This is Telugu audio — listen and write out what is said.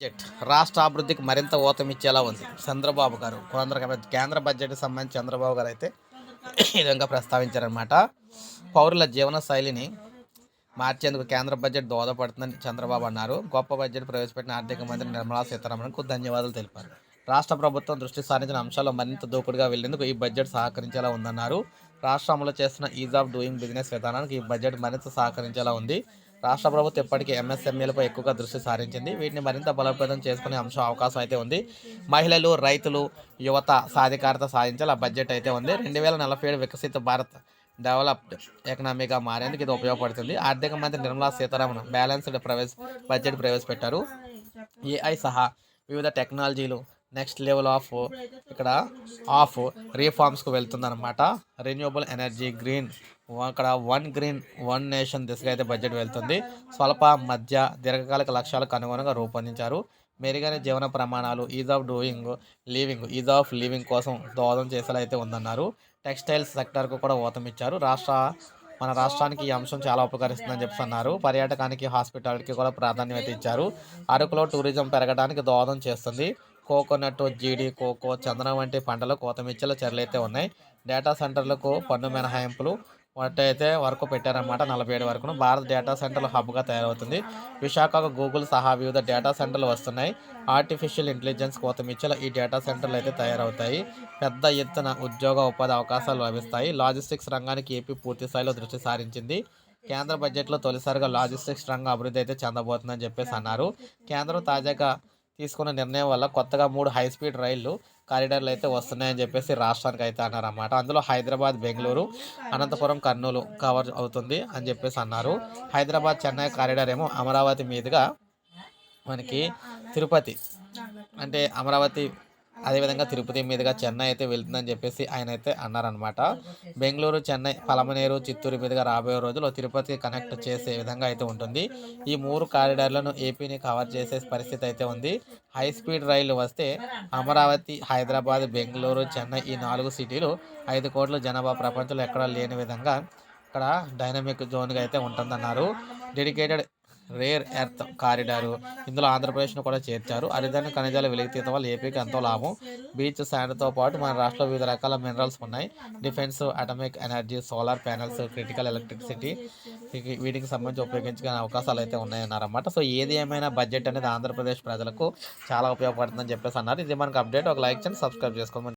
బడ్జెట్. రాష్ట్ర అభివృద్ధికి మరింత ఊతమిచ్చేలా ఉంది. చంద్రబాబు గారు కేంద్ర కేంద్ర బడ్జెట్కి సంబంధించి చంద్రబాబు గారు అయితే ఈ విధంగా ప్రస్తావించారనమాట పౌరుల జీవన శైలిని మార్చేందుకు కేంద్ర బడ్జెట్ దోహదపడుతుందని చంద్రబాబు అన్నారు. గొప్ప బడ్జెట్ ప్రవేశపెట్టిన ఆర్థిక మంత్రి నిర్మలా సీతారామన్కు ధన్యవాదాలు తెలిపారు. రాష్ట్ర ప్రభుత్వం దృష్టి సారించిన అంశాల్లో మరింత దూకుడుగా వెళ్ళేందుకు ఈ బడ్జెట్ సహకరించేలా ఉందన్నారు. రాష్ట్ర అమలు చేస్తున్న ఈజ్ ఆఫ్ డూయింగ్ బిజినెస్ విధానానికి ఈ బడ్జెట్ మరింత సహకరించేలా ఉంది. రాష్ట్ర ప్రభుత్వం ఇప్పటికీ ఎంఎస్ఎంఈలపై ఎక్కువగా దృష్టి సారించింది. వీటిని మరింత బలోపేతం చేసుకునే అంశం అవకాశం అయితే ఉంది. మహిళలు రైతులు యువత సాధికారత సాధించాలి ఆ బడ్జెట్ అయితే ఉంది. రెండు వేల నలభై ఏడు వికసిత భారత్ డెవలప్డ్ ఎకనామీగా మారేందుకు ఇది ఉపయోగపడుతుంది. ఆర్థిక మంత్రి నిర్మలా సీతారామన్ బ్యాలెన్స్డ్ ప్రవేశ బడ్జెట్ ప్రవేశపెట్టారు. ఏఐ సహా వివిధ టెక్నాలజీలు నెక్స్ట్ లెవెల్ ఆఫ్ ఇక్కడ ఆఫ్ రీఫార్మ్స్కు వెళ్తుందన్నమాట. Renewable energy green. అక్కడ వన్ గ్రీన్ వన్ నేషన్ దిశగా అయితే బడ్జెట్ వెళ్తుంది. స్వల్ప మధ్య దీర్ఘకాలిక లక్ష్యాలకు అనుగుణంగా రూపొందించారు. మెరుగైన జీవన ప్రమాణాలు ease of doing living ease of living కోసం దోహదం చేసేలా అయితే ఉందన్నారు. టెక్స్టైల్స్ సెక్టర్కు కూడా ఊతమిచ్చారు రాష్ట్ర మన రాష్ట్రానికి ఈ అంశం చాలా ఉపకరిస్తుందని చెప్తున్నారు పర్యాటకానికి హాస్పిటాలిటీకి కూడా ప్రాధాన్యత ఇచ్చారు. అరకులో టూరిజం పెరగడానికి దోహదం చేస్తుంది. కోకోనట్ జీడి కోకో చందనం వంటి పంటలు కోతమిచ్చేల చర్యలు ఉన్నాయి. డేటా సెంటర్లకు పన్ను మినహాయింపులు అయితే వరకు పెట్టారన్నమాట నలభై ఏడు వరకును. భారత్ డేటా సెంటర్లు హబ్గా తయారవుతుంది. విశాఖకు గూగుల్ సహా వివిధ డేటా సెంటర్లు వస్తున్నాయి. ఆర్టిఫిషియల్ ఇంటెలిజెన్స్ కోతమిచ్చేల ఈ డేటా సెంటర్లు అయితే తయారవుతాయి. పెద్ద ఎత్తున ఉద్యోగ ఉపాధి అవకాశాలు లభిస్తాయి. లాజిస్టిక్స్ రంగానికి ఏపీ పూర్తి స్థాయిలో దృష్టి సారించింది. కేంద్ర బడ్జెట్లో తొలిసారిగా లాజిస్టిక్స్ రంగం అభివృద్ధి అయితే చెందబోతుందని చెప్పేసి అన్నారు. కేంద్రం తాజాగా తీసుకున్న నిర్ణయం వల్ల కొత్తగా మూడు హై స్పీడ్ రైళ్ళు కారిడార్లు అయితే వస్తున్నాయని చెప్పేసి రాష్ట్రానికి అయితే అన్నారన్నమాట. అందులో హైదరాబాద్ బెంగళూరు అనంతపురం కర్నూలు కవర్ అవుతుంది అని చెప్పేసి అన్నారు. హైదరాబాద్ చెన్నై కారిడార్ ఏమో అమరావతి మీదుగా మనకి తిరుపతి అంటే అమరావతి అదేవిధంగా తిరుపతి మీదుగా చెన్నై అయితే వెళ్తుందని చెప్పేసి ఆయన అయితే అన్నారనమాట బెంగళూరు చెన్నై పలమనేరు చిత్తూరు మీదుగా రాబోయే రోజుల్లో తిరుపతి కనెక్ట్ చేసే విధంగా అయితే ఉంటుంది. ఈ మూడు కారిడార్లను ఏపీని కవర్ చేసే పరిస్థితి అయితే ఉంది. హై స్పీడ్ రైలు వస్తే అమరావతి హైదరాబాద్ బెంగళూరు చెన్నై ఈ నాలుగు సిటీలు ఐదు కోట్ల జనాభా ప్రపంచంలో ఎక్కడా లేని విధంగా ఇక్కడ డైనమిక్ జోన్గా అయితే ఉంటుందన్నారు. Dedicated rare earth corridor. ఇందులో ఆంధ్రప్రదేశ్ను కూడా చేర్చారు. అరిదైన ఖనిజాలు వెలికితీయడం వల్ల ఏపీకి ఎంతో లాభం. బీచ్ శాండ్తో పాటు మన రాష్ట్రంలో వివిధ రకాల మినరల్స్ ఉన్నాయి. Defence atomic energy solar panels critical electricity వీటికి సంబంధించి ఉపయోగించుకునే అవకాశాలు అయితే ఉన్నాయన్నారన్నమాట. సో ఏది ఏమైనా బడ్జెట్ అనేది ఆంధ్రప్రదేశ్ ప్రజలకు చాలా ఉపయోగపడుతుందని చెప్పేసి అన్నారు. ఇది మనకు అప్డేట్. ఒక లైక్ చేయండి సబ్స్క్రైబ్ చేసుకోమని